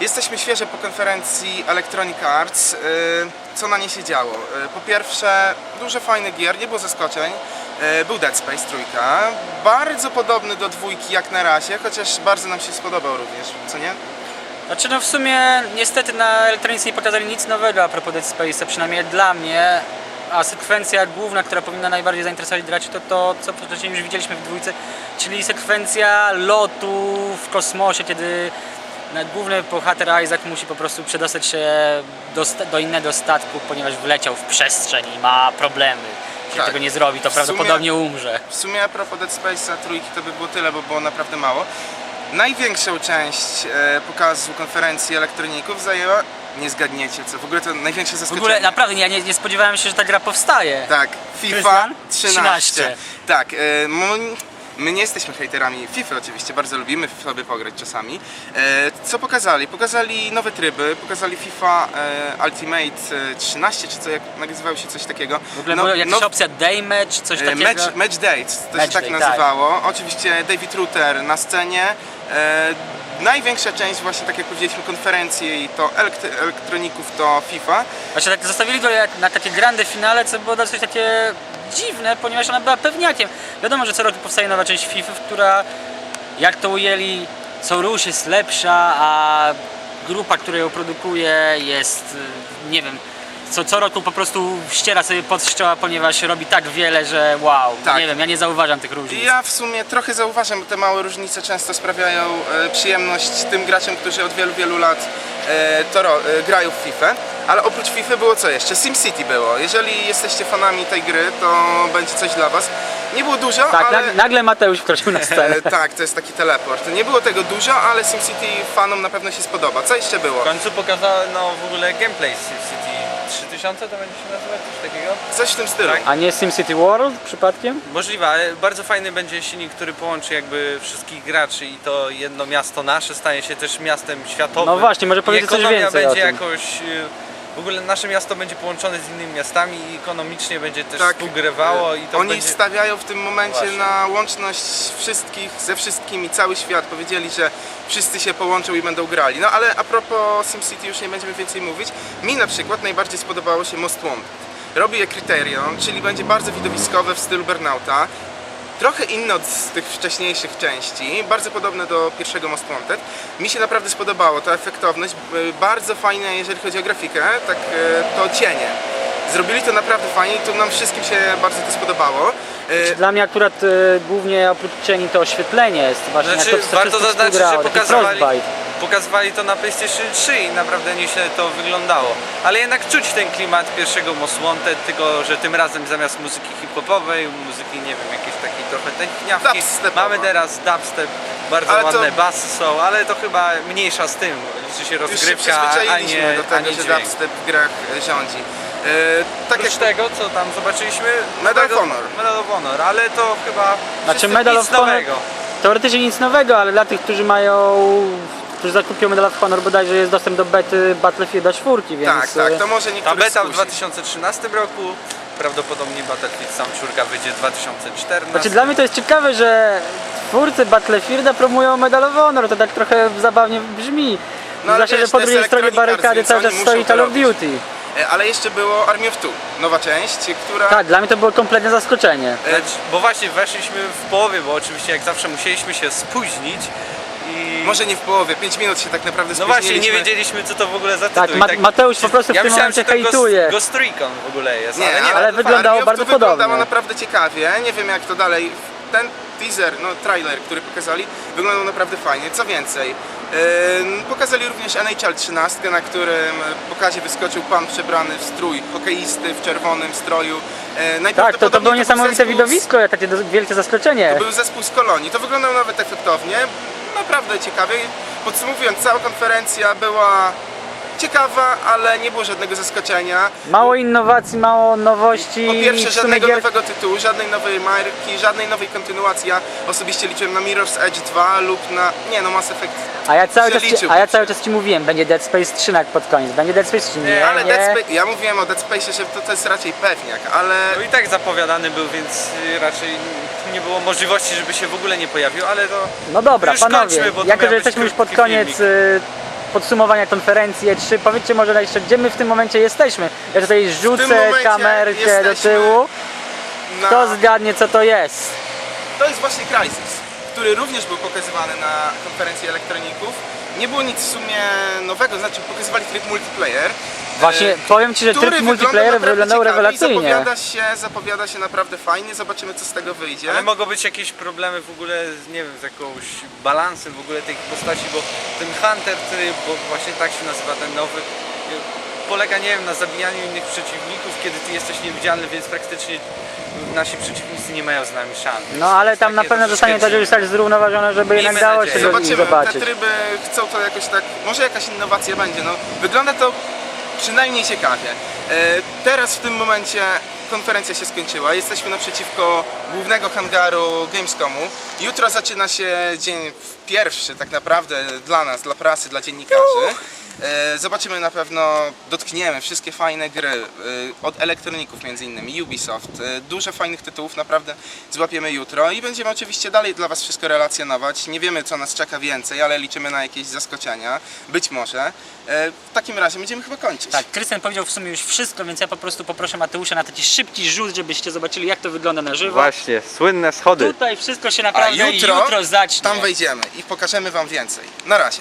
Jesteśmy świeżo po konferencji Electronic Arts. Yy, Co na niej się działo? Yy, Po pierwsze, dużo fajnych gier, nie było zaskoczeń. Yy, Był Dead Space trójka, bardzo podobny do dwójki jak na razie, chociaż bardzo nam się spodobał również, co nie? Znaczy no w sumie niestety na elektronice nie pokazali nic nowego a propos Dead Space'a, przynajmniej dla mnie. A sekwencja główna, która powinna najbardziej zainteresować graczy, to to, co wcześniej już widzieliśmy w dwójce, czyli sekwencja lotu w kosmosie, kiedy główny bohater Isaac musi po prostu przedostać się do, do innego statku, ponieważ wleciał w przestrzeń i ma problemy. Jeśli Tak. tego nie zrobi, to W sumie- prawdopodobnie umrze. W sumie a propos Dead Space'a trójki to by było tyle, bo było naprawdę mało. Największą część e, pokazu konferencji elektroników zajęła, nie zgadniecie co, w ogóle to największe W zaskoczenie. ogóle naprawdę ja nie, nie spodziewałem się, że ta gra powstaje. Tak, FIFA Krystian? 13. 13. Tak, e, my nie jesteśmy hejterami FIFA oczywiście, bardzo lubimy sobie pograć czasami. E, co pokazali? Pokazali nowe tryby, pokazali FIFA e, Ultimate e, 13, czy co, jak nazywało się coś takiego. W ogóle No- jakaś no- opcja day match, coś E, takiego. Match, match Dates, to Match się tak Day, nazywało. Oczywiście David Rutter na scenie. E, największa część właśnie, tak jak powiedzieliśmy, konferencji to elekt- elektroników to FIFA. Właśnie tak zostawili go na takie grande finale, co było dosyć takie dziwne, ponieważ ona była pewniakiem. Wiadomo, że co roku powstaje nowa część FIFA, która jak to ujęli, co rusz jest lepsza, a grupa, która ją produkuje jest, y, nie wiem, co, co roku po prostu ściera sobie pod szczoła, ponieważ robi tak wiele, że wow, Tak. nie wiem, ja nie zauważam tych różnic. Ja w sumie trochę zauważam, bo te małe różnice często sprawiają e, przyjemność tym graczom, którzy od wielu, wielu lat e, to ro, e, grają w FIFA. Ale oprócz FIFA było co jeszcze? SimCity było. Jeżeli jesteście fanami tej gry, to będzie coś dla Was. Nie było dużo, Tak, ale... nag- nagle Mateusz wkroczył na scenę. E, tak, to jest taki teleport. Nie było tego dużo, ale SimCity fanom na pewno się spodoba. Co jeszcze było? W końcu pokazano w ogóle gameplay z SimCity 3000 to będzie się nazywać, coś takiego? Coś w tym stylu. Tak. A nie SimCity World przypadkiem? Możliwe, ale bardzo fajny będzie silnik, który połączy jakby wszystkich graczy i to jedno miasto nasze stanie się też miastem światowym. No właśnie, może I powiedzieć coś ekonomia więcej o będzie tym. jakoś... y, W ogóle nasze miasto będzie połączone z innymi miastami i ekonomicznie będzie też Tak, współgrywało i to Oni będzie... stawiają w tym momencie Właśnie. na łączność wszystkich ze wszystkimi, cały świat. Powiedzieli, że wszyscy się połączą i będą grali. No ale a propos SimCity już nie będziemy więcej mówić. Mi na przykład najbardziej spodobało się Most Wanted. Robi je Criterion, czyli będzie bardzo widowiskowe w stylu Burnouta. Trochę inne od tych wcześniejszych części, bardzo podobne do pierwszego Most Wanted. Mi się naprawdę spodobało, ta efektowność, y, bardzo fajne jeżeli chodzi o grafikę, tak y, to cienie. Zrobili to naprawdę fajnie i to nam wszystkim się bardzo to spodobało. Y, Dla mnie akurat y, głównie oprócz cieni to oświetlenie jest właśnie Znaczy, jak to warto zaznaczyć, że pokazywali. Pokazywali to na PlayStation 3 i naprawdę nieźle to wyglądało. Ale jednak czuć ten klimat pierwszego Most Wanted, tylko że tym razem zamiast muzyki hip-hopowej, muzyki, nie wiem, jakiejś takiej trochę techniawki, Dubstepowa. mamy teraz dubstep, bardzo Ale to- ładne basy są, ale to chyba mniejsza z tym, liczy się Już się rozgrywka, a nie, do a tego, nie że dubstep w grach e, rządzi. E, tak jak Oprócz tego, co tam zobaczyliśmy? Medal of Honor. Medal of Honor, ale to chyba Znaczy Medal nic of Honor nowego. teoretycznie nic nowego, ale dla tych, którzy mają którzy zakupią Medal of Honor bodajże jest dostęp do bety Battlefielda 4, więc tak, tak, to może Ta niektórych beta w skusi. 2013 roku, prawdopodobnie Battlefield sam czwórka wyjdzie w 2014. Znaczy dla mnie to jest ciekawe, że twórcy Battlefielda promują Medal of Honor, to tak trochę zabawnie brzmi. No, ale Zwłaszcza, wiesz, że po to jest drugiej stronie Electronic Arts, barykady więc cały oni czas muszą stoi to Call of robić. Duty. E, Ale jeszcze było Army of Two, nowa część, która... Tak, dla mnie to było kompletne zaskoczenie. E, Lecz, bo właśnie weszliśmy w połowie, bo oczywiście jak zawsze musieliśmy się spóźnić. Może nie w połowie, 5 minut się tak naprawdę No właśnie, nie wiedzieliśmy co to w ogóle za tytuł. Tak, i Ma Mateusz po prostu w ja tym myślałem, momencie że to hejtuje. Ghost, Ghost Recon w ogóle jest, Nie, ale nie. ale wyglądało bardzo Two wyglądało podobnie. naprawdę ciekawie. Nie wiem jak to dalej. Ten teaser, no trailer, który pokazali, wyglądał naprawdę fajnie. Co więcej, em, pokazali również NHL 13, na którym pokazie wyskoczył pan przebrany w strój hokeisty w czerwonym stroju. E, Tak, to, to najprawdopodobniej było był niesamowite zespół z- widowisko, takie do- wielkie zaskoczenie. To był zespół z Kolonii. To wyglądało nawet efektownie. Naprawdę ciekawie. Podsumowując, cała konferencja była ciekawa, ale nie było żadnego zaskoczenia. Mało innowacji, mało nowości. Po pierwsze, żadnego gier... nowego tytułu, żadnej nowej marki, żadnej nowej kontynuacji. Ja osobiście liczyłem na Mirror's Edge 2 lub na... Nie no, Mass Effect. A ja cały czas ci, a ja cały czas ci mówiłem, będzie Dead Space 3 na pod koniec. Będzie Dead Space 3. Nie, nie. ale Dead Space, ja mówiłem o Dead Space, że to, to jest raczej pewniak, ale... No i tak zapowiadany był, więc y, raczej nie było możliwości, żeby się w ogóle nie pojawił, ale to No dobra, już panowie, kończmy, jako że jesteśmy już pod koniec filmik. Podsumowania konferencji E3. Powiedzcie może jeszcze, gdzie my w tym momencie jesteśmy. Ja tutaj rzucę momencie kamerkę do jesteśmy tyłu. Na... Kto zgadnie co to jest? To jest właśnie Crysis, który również był pokazywany na konferencji elektroników. Nie było nic w sumie nowego, znaczy pokazywali tryb multiplayer. Właśnie e, powiem Ci, że który tryb wygląda multiplayer naprawdę wyglądał rewelacyjnie. Zapowiada się, zapowiada się naprawdę fajnie, zobaczymy co z tego wyjdzie. Ale mogą być jakieś problemy w ogóle, z, nie wiem, z jakąś balansem w ogóle tych postaci, bo ten Hunter tryb, bo właśnie tak się nazywa ten nowy, y, polega, nie wiem, na zabijaniu innych przeciwników, kiedy ty jesteś niewidzialny, więc praktycznie nasi przeciwnicy nie mają z nami szans. No ale tam na pewno zostanie to tak zrównoważone, żeby Miejmy jednak dało nadzieję. się go Zobaczymy, te zobaczyć. tryby chcą to jakoś tak, może jakaś innowacja będzie, no wygląda to przynajmniej ciekawie. E, teraz w tym momencie konferencja się skończyła, jesteśmy naprzeciwko głównego hangaru Gamescomu. Jutro zaczyna się dzień pierwszy tak naprawdę dla nas, dla prasy, dla dziennikarzy. E, Zobaczymy na pewno, dotkniemy wszystkie fajne gry e, od elektroników między innymi, Ubisoft. E, Dużo fajnych tytułów naprawdę złapiemy jutro i będziemy oczywiście dalej dla Was wszystko relacjonować. Nie wiemy co nas czeka więcej, ale liczymy na jakieś zaskoczenia. Być może. W takim razie będziemy chyba kończyć. Tak, Krystian powiedział w sumie już wszystko, więc ja po prostu poproszę Mateusza na taki szybki rzut, żebyście zobaczyli jak to wygląda na żywo. Właśnie, słynne schody. Tutaj wszystko się A naprawdę jutro, jutro zacznie. tam wejdziemy i pokażemy Wam więcej. Na razie.